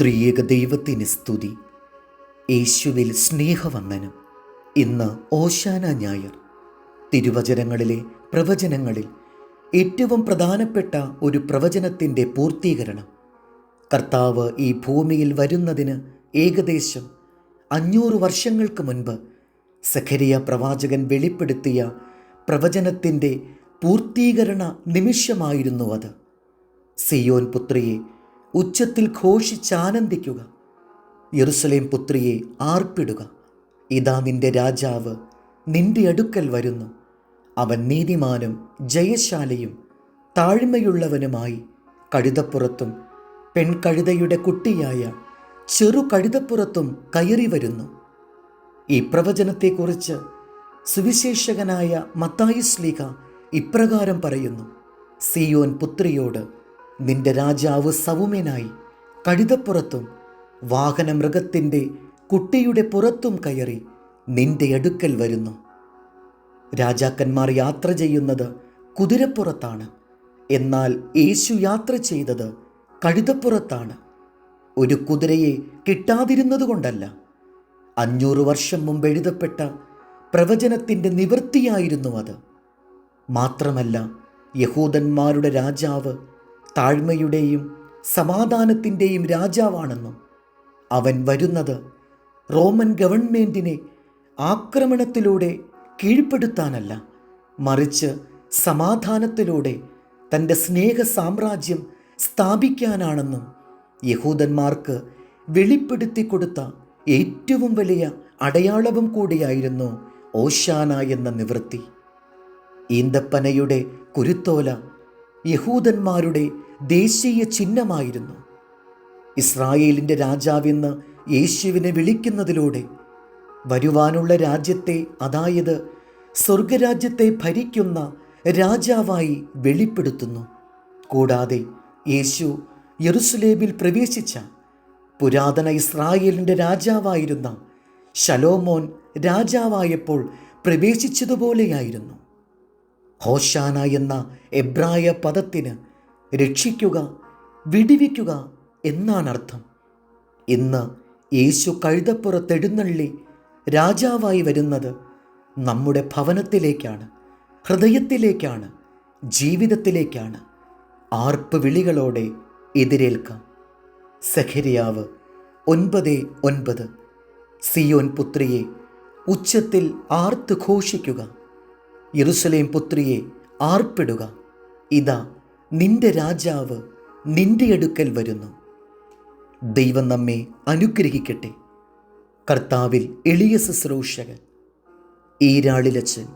ത്രിയേക ദൈവത്തിന് സ്തുതി. യേശുവിൽ സ്നേഹവന്ദനം. ഇന്ന് ഓശാന ഞായർ. തിരുവചനങ്ങളിലെ പ്രവചനങ്ങളിൽ ഏറ്റവും പ്രധാനപ്പെട്ട ഒരു പ്രവചനത്തിന്റെ പൂർത്തീകരണം. കർത്താവ് ഈ ഭൂമിയിൽ വരുന്നതിന് ഏകദേശം അഞ്ഞൂറ് വർഷങ്ങൾക്ക് മുൻപ് സഖരിയ പ്രവാചകൻ വെളിപ്പെടുത്തിയ പ്രവചനത്തിന്റെ പൂർത്തീകരണ നിമിഷമായിരുന്നു അത്. സിയോൻ പുത്രിയെ ഉച്ചത്തിൽ ഘോഷിച്ചാനന്ദിക്കുക. യെറുസലേം പുത്രിയെ ആർപ്പിടുക. ഇതാ നിന്റെ രാജാവ് നിന്റെ അടുക്കൽ വരുന്നു. അവൻ നീതിമാനും ജയശാലിയും താഴ്മയുള്ളവനുമായി കഴുതപ്പുറത്തും പെൺകഴുതയുടെ കുട്ടിയായ ചെറു കഴുതപ്പുറത്തും കയറി വരുന്നു. ഈ പ്രവചനത്തെക്കുറിച്ച് സുവിശേഷകനായ മത്തായുസ്ലീഹ ഇപ്രകാരം പറയുന്നു. സിയോൻ പുത്രിയോട് നിന്റെ രാജാവ് സൗമ്യനായി കഴുതപ്പുറത്തും വാഹനമൃഗത്തിന്റെ കുട്ടിയുടെ പുറത്തും കയറി നിന്റെ അടുക്കൽ വരുന്നു. രാജാക്കന്മാർ യാത്ര ചെയ്യുന്നത് കുതിരപ്പുറത്താണ്. എന്നാൽ യേശു യാത്ര ചെയ്തത് കഴുതപ്പുറത്താണ്. ഒരു കുതിരയെ കിട്ടാതിരുന്നതുകൊണ്ടല്ല അഞ്ഞൂറ് വർഷം മുമ്പ് എഴുതപ്പെട്ട പ്രവചനത്തിന്റെ നിവൃത്തിയായിരുന്നു അത്. മാത്രമല്ല യഹൂദന്മാരുടെ രാജാവ് താഴ്മയുടെയും സമാധാനത്തിന്റെയും രാജാവാണെന്നും അവൻ വരുന്നത് റോമൻ ഗവൺമെന്റിനെ ആക്രമണത്തിലൂടെ കീഴ്പ്പെടുത്താനല്ല മറിച്ച് സമാധാനത്തിലൂടെ തന്റെ സ്നേഹ സാമ്രാജ്യം സ്ഥാപിക്കാനാണെന്നും യഹൂദന്മാർക്ക് വെളിപ്പെടുത്തി കൊടുത്ത ഏറ്റവും വലിയ അടയാളവും കൂടിയായിരുന്നു ഓശാന എന്ന നിവൃത്തി. ഈന്തപ്പനയുടെ കുരുത്തോല യഹൂദന്മാരുടെ ദേശീയ ചിഹ്നമായിരുന്നു. ഇസ്രായേലിന്റെ രാജാവെന്ന് യേശുവിനെ വിളിക്കുന്നതിലൂടെ വരുവാനുള്ള രാജ്യത്തെ അതായത് സ്വർഗരാജ്യത്തെ ഭരിക്കുന്ന രാജാവായി വെളിപ്പെടുത്തുന്നു. കൂടാതെ യേശു യെറുസലേമിൽ പ്രവേശിച്ച പുരാതന ഇസ്രായേലിന്റെ രാജാവായിരുന്ന ശലോമോൻ രാജാവായപ്പോൾ പ്രവേശിച്ചതുപോലെയായിരുന്നു. ഹോഷാന എന്ന എബ്രായ പദത്തിന് രക്ഷിക്കുക വിടിവിക്കുക എന്നാണ് അർത്ഥം ഇന്ന് യേശു കഴുതപ്പുറത്തെഴുന്നള്ളി രാജാവായി വരുന്നത് നമ്മുടെ ഭവനത്തിലേക്കാണ് ഹൃദയത്തിലേക്കാണ് ജീവിതത്തിലേക്കാണ്. ആർപ്പ് വിളികളോടെ എതിരേൽക്കാം. സഖരിയാവ് ഒൻപത് ഒൻപത് സിയോൻ പുത്രിയെ ഉച്ചത്തിൽ ആർത്ത് ഘോഷിക്കുക. യെറുസലേം പുത്രിയെ ആർപ്പിടുക. ഇതാ നിന്റെ രാജാവ് നിന്റെ അടുക്കൽ വരുന്നു. ദൈവം നമ്മെ അനുഗ്രഹിക്കട്ടെ. കർത്താവിൽ എളിയ ശുശ്രൂഷകൻ ഈരാളിലച്ചൻ